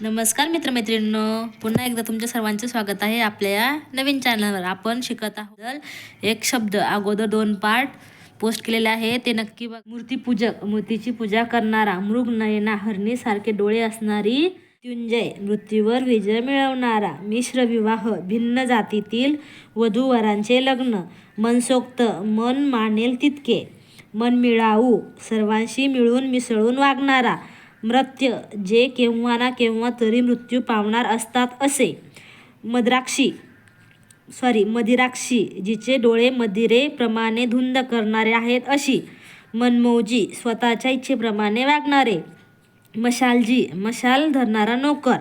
नमस्कार मित्रमैत्रिणींनो. पुन्हा एकदा तुमच्या सर्वांचं स्वागत आहे आपल्या या नवीन चॅनलवर आपण शिकत आहोत. एक शब्द अगोदर दोन पार्ट पोस्ट केलेले आहे ते नक्की बघ. मूर्तीपूजक मूर्तीची पूजा करणारा मृग नयना हरणी सारखे डोळे असणारी त्युंजय मृत्यूवर विजय मिळवणारा मिश्र विवाह भिन्न जातीतील वधूवरांचे लग्न मनसोक्त मन मानेल तितके मन मिळावू सर्वांशी मिळून मिसळून वागणारा मृत्य जे केव्हा ना केव्हा तरी मृत्यू पावणार असतात असे. मद्राक्षी सॉरी मदिराक्षी जिचे डोळे मदिरेप्रमाणे धुंद करणारे आहेत अशी. मनमौजी स्वतःच्या इच्छेप्रमाणे वागणारे. मशालजी मशाल धरणारा नोकर.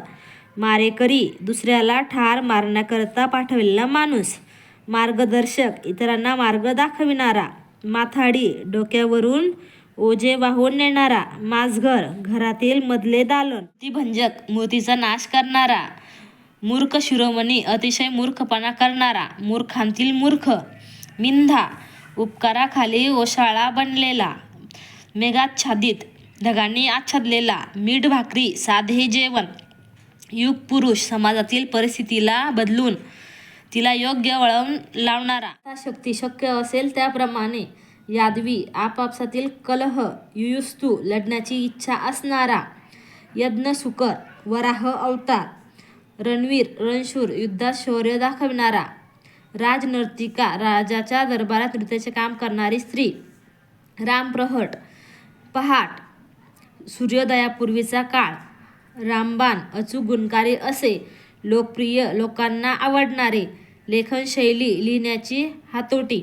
मारेकरी दुसऱ्याला ठार मारण्याकरता पाठवलेला माणूस. मार्गदर्शक इतरांना मार्ग दाखविणारा. माथाडी डोक्यावरून ओझे वाहून नेणारा माझघर घरातील मधले दालन. भंजक मूर्तीचा नाश करणारा मूर्ख शिरोमणी अतिशय मूर्खपणा करणारा मूर्खांतील मूर्ख मिंधा उपकाराखाली ओशाळा बनलेला मेघाच्छादित ढगांनी आच्छादलेला मीठ भाकरी साधे जेवण युग पुरुष समाजातील परिस्थितीला बदलून तिला योग्य वळण लावणारा. शक्ती शक्य असेल त्याप्रमाणे यादवी आपापसातील कलह युयुस्तू लढण्याची इच्छा असणारा यज्ञसुकर वराह अवतार रणवीर रणशूर युद्धात शौर्य दाखविणारा राजनर्तिका राजाच्या दरबारात नृत्याचे काम करणारी स्त्री रामप्रहट पहाट सूर्योदयापूर्वीचा काळ रामबाण अचूक गुणकारी असे लोकप्रिय लोकांना आवडणारे लेखनशैली लिहिण्याची हातोटी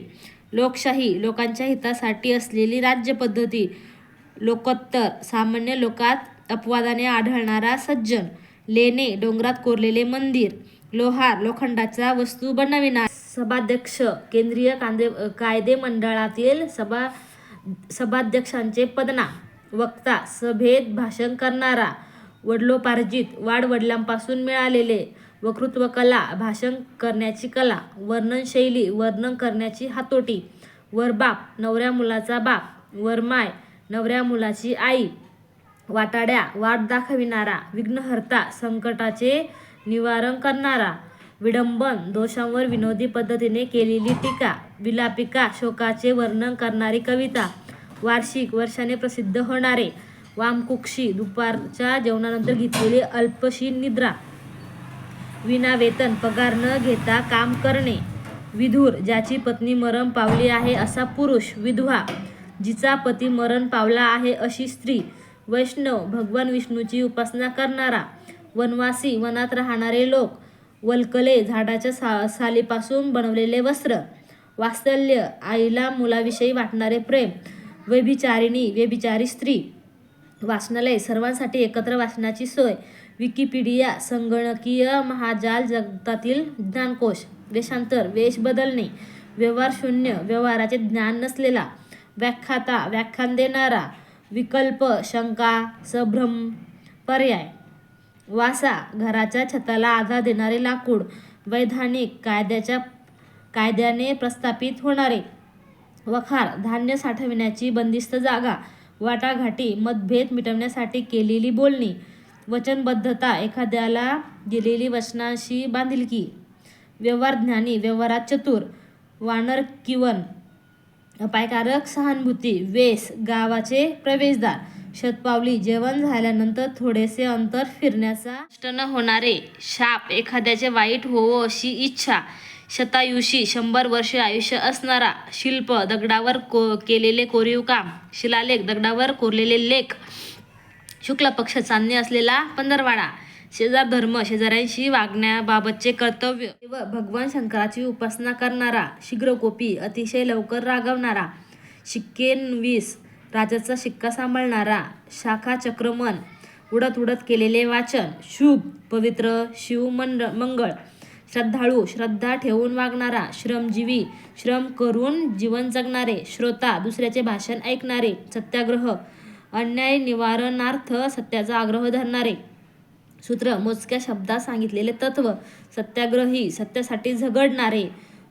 लोकशाही लोकांच्या हितासाठी असलेली राज्यपद्धती लोकोत्तर सामान्य लोकात अपवादाने आढळणारा सज्जन लेणे डोंगरात कोरलेले मंदिर लोहार लोखंडाच्या वस्तू बनविणार. सभाध्यक्ष केंद्रीय कांदे कायदे मंडळातील सभा सभाध्यक्षांचे पदनाम वक्ता सभेत भाषण करणारा वडलोपार्जित वाडवडिलांपासून मिळालेले वक्तृत्व कला भाषण करण्याची कला वर्णनशैली वर्णन करण्याची हातोटी वरबाप नवऱ्या मुलाचा बाप वरमाय नवऱ्या मुलाची आई वाटाड्या वाट दाखविणारा विघ्नहर्ता संकटाचे निवारण करणारा विडंबन दोषांवर विनोदी पद्धतीने केलेली टीका विलापिका शोकाचे वर्णन करणारी कविता वार्षिक वर्षाने प्रसिद्ध होणारे वामकुक्षी दुपारच्या जेवणानंतर घेतलेली अल्पशी निद्रा. विना वेतन पगार न घेता काम करणे. विधूर ज्याची पत्नी मरण पावली आहे असा पुरुष विधवा जिचा पती मरण पावला आहे अशी स्त्री वैष्णव भगवान विष्णूची उपासना करणारा वनवासी वनात राहणारे लोक वल्कले झाडाच्या सा सालीपासून बनवलेले वस्त्र वात्सल्य आईला मुलाविषयी वाटणारे प्रेम व्यभिचारिणी व्यभिचारी स्त्री वाचनालय सर्वांसाठी एकत्र वाचनाची सोय विकिपीडिया संगणकीय महाजाल जगतातील ज्ञानकोश. देशांतर वेश बदलणे व्यवहार शून्य व्यवहाराचे ज्ञान नसलेला व्याख्याता व्याख्यान देणारा विकल्प शंका संभ्रम पर्याय. वासा घराच्या छताला आधार देणारे लाकूड वैधानिक कायद्याच्या कायद्याने प्रस्थापित होणारे. वखार धान्य साठविण्याची बंदिस्त जागा वाटाघाटी मतभेद मिटवण्यासाठी केलेली बोलणी वचनबद्धता एखाद्याला दिलेली वचनाशी बांधिलकी व्यवहार ज्ञानी व्यवहारात चतुर वानर किवन अपायकारक सहानुभूती वेस गावाचे प्रवेशद्वार शतपावली जेवण झाल्यानंतर थोडेसे अंतर फिरण्याचा कष्ट न होणारे शाप एखाद्याचे वाईट होवो अशी इच्छा शतायुषी शंभर वर्षे आयुष्य असणारा शिल्प दगडावर को केलेले कोरीव काम शिलालेख दगडावर कोरलेले लेख शुक्ल पक्ष चांदणी असलेला पंधरवाडा. शेजार धर्म शेजाऱ्यांशी वागण्याबाबतचे कर्तव्य. व भगवान शंकराची उपासना करणारा शीघ्रकोपी अतिशय लवकर रागवणारा शिक्केनवीस राजाचा शिक्का सांभाळणारा शाखा चक्रमन उडत उडत केलेले वाचन शुभ पवित्र शिवमंड मंगळ श्रद्धाळू श्रद्धा ठेवून वागणारा श्रमजीवी श्रम करून जीवन जगणारे श्रोता दुसऱ्याचे भाषण ऐकणारे सत्याग्रह अन्याय निवारणार्थ सत्याचा आग्रह धरणारे. सूत्र मोजक्या शब्दात सांगितलेले तत्व सत्याग्रही सत्यासाठी झगडणारे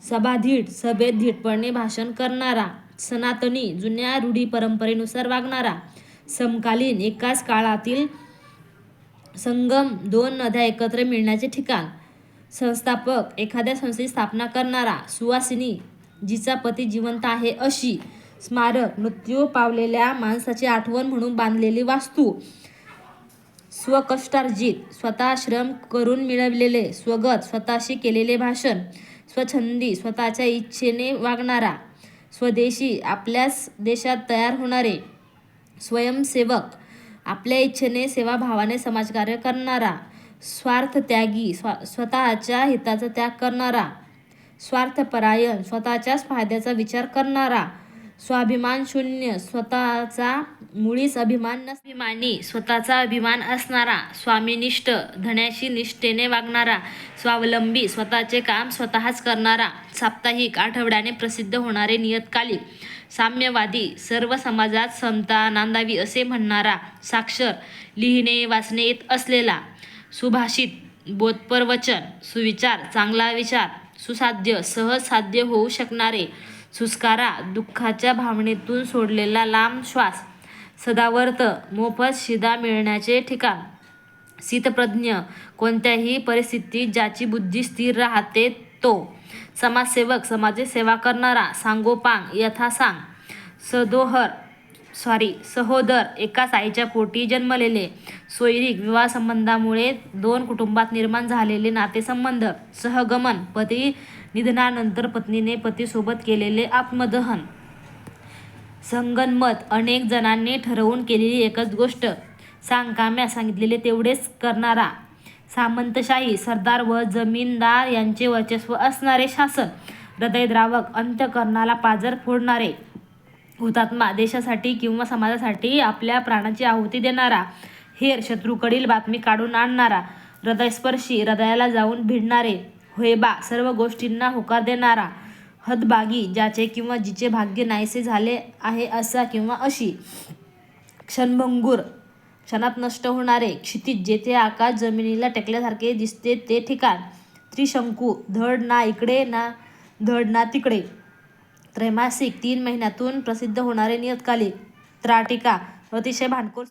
सभाधीट सभेत धीटपणे भाषण करणारा सनातनी जुन्या रूढी परंपरेनुसार वागणारा समकालीन एकाच काळातील संगम दोन नद्या एकत्र मिळण्याचे ठिकाण संस्थापक एखाद्या संस्थेची स्थापना करणारा सुवासिनी जिचा पती जिवंत आहे अशी स्मारक मृत्यू पावलेल्या माणसाची आठवण म्हणून बांधलेली वास्तू. स्वकष्टार्जित स्वतः श्रम करून मिळवलेले स्वगत स्वतःशी केलेले भाषण. स्वछंदी स्वतःच्या इच्छेने वागणारा. स्वदेशी आपल्याच देशात तयार होणारे. स्वयंसेवक आपल्या इच्छेने सेवाभावाने समाजकार्य करणारा. स्वार्थत्यागी स्वा स्वतःच्या हिताचा त्याग करणारा. स्वार्थपरायण स्वतःच्याच फायद्याचा विचार करणारा. स्वाभिमान शून्य स्वतःचा मुळीच अभिमान नसभिमानी स्वतःचा अभिमान असणारा स्वामीनिष्ठ धन्याशी निष्ठेने वागणारा स्वावलंबी स्वतःचे काम स्वतःच करणारा साप्ताहिक आठवड्याने प्रसिद्ध होणारे नियतकालिक साम्यवादी सर्व समाजात समता नांदावी असे म्हणणारा साक्षर लिहिणे वाचणे येत असलेला सुभाषित बोधपर वचन सुविचार चांगला विचार सुसाध्य सहज साध्य होऊ शकणारे सुस्कारा दुःखाच्या भावनेतून सोडलेला लांब श्वास सदावर्त मोफत शिदा मिळण्याचे ठिकाण. शीतप्रज्ञ कोणत्याही परिस्थितीत ज्याची बुद्धी स्थिर राहते तो समाजसेवक समाजाची सेवा करणारा सांगोपांग यथासांग सदोहर सॉरी सहोदर एकाच आईच्या पोटी जन्मलेले सोयरीक विवाहसंबंधामुळे दोन कुटुंबात निर्माण झालेले नातेसंबंध सहगमन पती निधनानंतर पत्नीने पतीसोबत केलेले आत्मदहन. संगनमत अनेक जणांनी ठरवून केलेली एकच गोष्ट. सांगकाम्या सांगितलेले तेवढेच करणारा. सामंतशाही सरदार व जमीनदार यांचे वर्चस्व असणारे शासन. हृदयद्रावक अंत्यकरणाला पाजर फोडणारे. हुतात्मा देशासाठी किंवा समाजासाठी आपल्या प्राणाची आहुती देणारा. हेर शत्रूकडील बातमी काढून आणणारा. हृदयस्पर्शी हृदयाला जाऊन भिडणारे. होयबा सर्व गोष्टींना होकार देणारा हदबागी ज्याचे किंवा जिचे भाग्य नाहीसे झाले आहे असा किंवा अशी क्षणभंगूर क्षणात नष्ट होणारे क्षितिज जेथे आकाश जमिनीला टेकल्यासारखे दिसते ते ठिकाण त्रिशंकू धड ना इकडे ना धड ना तिकडे. त्रैमासिक तीन महिन्यातून प्रसिद्ध होणारे नियतकालिक त्राटिका अतिशय भांडखोर